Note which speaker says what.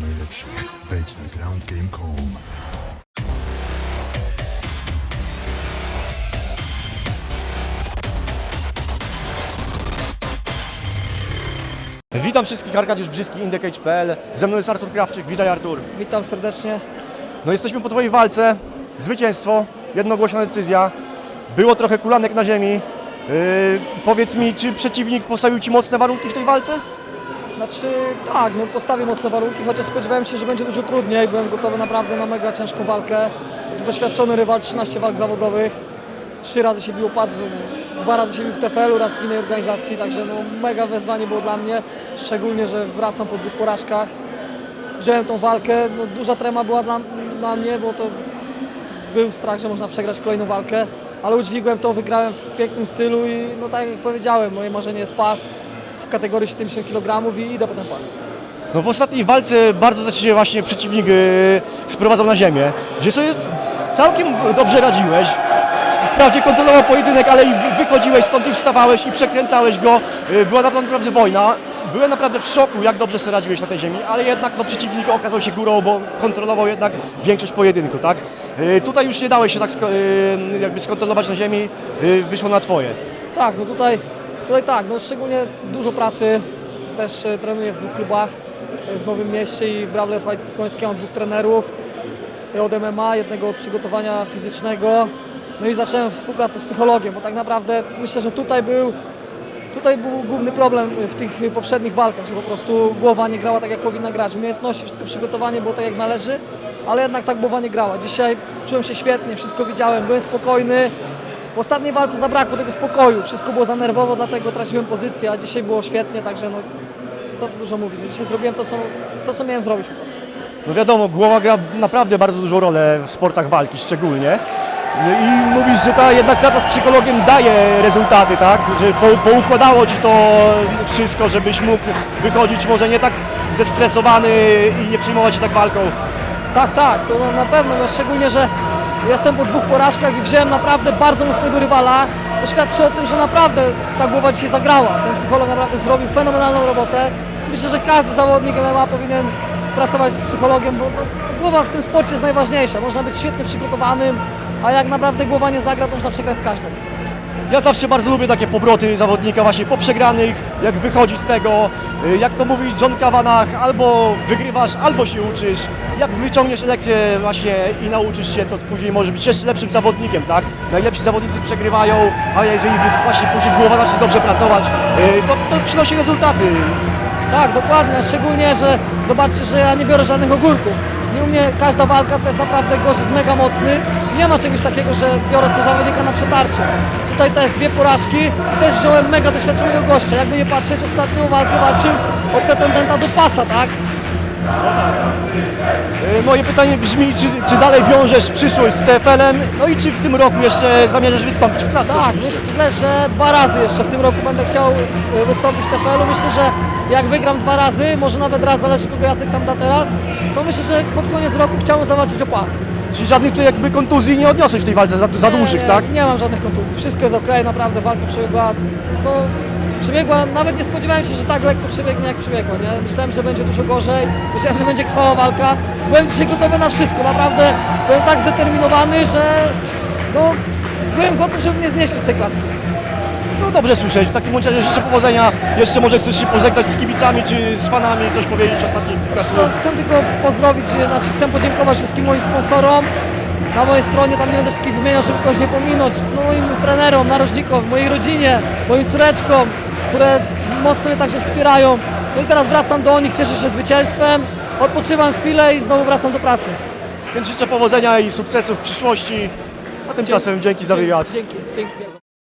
Speaker 1: najlepszych. Wejdź na groundgame.com.
Speaker 2: Witam wszystkich, Arkadiusz Brzyski, Indecage.pl. Ze mną jest Artur Krawczyk, witaj Artur.
Speaker 3: Witam serdecznie.
Speaker 2: No jesteśmy po Twojej walce, zwycięstwo, jednogłośna decyzja. Było trochę kulanek na ziemi. Yy, powiedz mi, czy przeciwnik postawił Ci mocne warunki w tej walce?
Speaker 3: Znaczy tak, no postawię mocne warunki, chociaż spodziewałem się, że będzie dużo trudniej. Byłem gotowy naprawdę na mega ciężką walkę. Doświadczony rywal, 13 walk zawodowych. Trzy razy się biło pas, dwa razy się bił w TFL-u, raz w innej organizacji, także no mega wyzwanie było dla mnie. Szczególnie, że wracam po dwóch porażkach. Wziąłem tą walkę, no duża trema była dla, dla mnie, bo to był strach, że można przegrać kolejną walkę, ale udźwigłem to, wygrałem w pięknym stylu i no tak jak powiedziałem, moje marzenie jest pas w kategorii 70 kg i idę po ten pas.
Speaker 2: No w ostatniej walce bardzo za Ciebie właśnie przeciwnik yy, sprowadzał na ziemię, gdzie sobie całkiem dobrze radziłeś. Wprawdzie kontrolował pojedynek, ale i wy- wychodziłeś stąd i wstawałeś i przekręcałeś go. Yy, Była naprawdę wojna. Byłem naprawdę w szoku, jak dobrze sobie radziłeś na tej ziemi, ale jednak no, przeciwnik okazał się górą, bo kontrolował jednak większość pojedynku, tak? Yy, tutaj już nie dałeś się tak yy, jakby skontrolować na ziemi, yy, wyszło na Twoje.
Speaker 3: Tak, no tutaj, tutaj tak, no szczególnie dużo pracy, też e, trenuję w dwóch klubach, e, w Nowym Mieście i w Brawle Fight Końskie mam dwóch trenerów, e, od MMA, jednego od przygotowania fizycznego, no i zacząłem współpracę z psychologiem, bo tak naprawdę myślę, że tutaj był Tutaj był główny problem w tych poprzednich walkach, że po prostu głowa nie grała tak jak powinna grać. Umiejętności, wszystko przygotowanie było tak jak należy, ale jednak tak głowa nie grała. Dzisiaj czułem się świetnie, wszystko widziałem, byłem spokojny. W ostatniej walce zabrakło tego spokoju, wszystko było za nerwowo, dlatego traciłem pozycję, a dzisiaj było świetnie, także no co tu dużo mówić. Dzisiaj zrobiłem to co, to, co miałem zrobić po prostu.
Speaker 2: No wiadomo, głowa gra naprawdę bardzo dużą rolę w sportach walki szczególnie. No I mówisz, że ta jednak praca z psychologiem daje rezultaty, tak? Że po, poukładało Ci to wszystko, żebyś mógł wychodzić może nie tak zestresowany i nie przejmować się tak walką.
Speaker 3: Tak, tak, to na- na pewno, no szczególnie, że jestem po dwóch porażkach i wziąłem naprawdę bardzo mocnego rywala. To świadczy o tym, że naprawdę ta głowa dzisiaj zagrała. Ten psycholog naprawdę zrobił fenomenalną robotę. Myślę, że każdy zawodnik MMA powinien pracować z psychologiem, bo no, głowa w tym sporcie jest najważniejsza. Można być świetnie przygotowanym, a jak naprawdę głowa nie zagra, to można przegrać z każdym.
Speaker 2: Ja zawsze bardzo lubię takie powroty zawodnika właśnie po przegranych, jak wychodzi z tego, y, jak to mówi John Kavanagh, albo wygrywasz, albo się uczysz. Jak wyciągniesz lekcję właśnie i nauczysz się, to później możesz być jeszcze lepszym zawodnikiem, tak? Najlepsi zawodnicy przegrywają, a jeżeli właśnie później głowa zacznie dobrze pracować, y, to, to przynosi rezultaty.
Speaker 3: Tak, dokładnie, szczególnie, że zobaczcie, że ja nie biorę żadnych ogórków. Nie u mnie każda walka to jest naprawdę gość jest mega mocny. Nie ma czegoś takiego, że biorę sobie zawodnika na przetarcie. Tutaj też dwie porażki i też wziąłem mega doświadczonego gościa. Jakby nie patrzeć, ostatnią walkę walczył o pretendenta do pasa, tak?
Speaker 2: Y, Moje pytanie brzmi, czy, czy dalej wiążesz przyszłość z TFL-em, no i czy w tym roku jeszcze zamierzasz wystąpić w klatce?
Speaker 3: Tak, myślę, że dwa razy jeszcze w tym roku będę chciał y, wystąpić w TFL-u. Myślę, że jak wygram dwa razy, może nawet raz, zależy kogo Jacek tam da teraz, to myślę, że pod koniec roku chciałbym zawalczyć o pas.
Speaker 2: Czyli żadnych tu jakby kontuzji nie odniosłeś w tej walce za, za
Speaker 3: Nie,
Speaker 2: dłuższych, tak?
Speaker 3: Nie mam żadnych kontuzji. Wszystko jest ok, naprawdę walka przebiegła. No, przebiegła, nawet nie spodziewałem się, że tak lekko przebiegnie jak przebiegła. Nie? Myślałem, że będzie dużo gorzej, myślałem, że będzie krwawa walka. Byłem dzisiaj gotowy na wszystko, naprawdę byłem tak zdeterminowany, że no, byłem gotów, żeby mnie znieść z tej klatki.
Speaker 2: No dobrze słyszeć, w takim bądź razie życzę powodzenia. Jeszcze może chcesz się pożegnać z kibicami czy z fanami, coś powiedzieć ostatnim
Speaker 3: No, chcę tylko pozdrowić, znaczy chcę podziękować wszystkim moim sponsorom. Na mojej stronie, tam nie będę wszystkich wymieniał, żeby kogoś nie pominąć. Moim trenerom, narożnikom, mojej rodzinie, moim córeczkom, które mocno mnie także wspierają. No i teraz wracam do nich, cieszę się zwycięstwem, odpoczywam chwilę i znowu wracam do pracy.
Speaker 2: Więc życzę powodzenia i sukcesów w przyszłości. A tymczasem dzięki za wywiad.
Speaker 3: Dzięki, dzięki.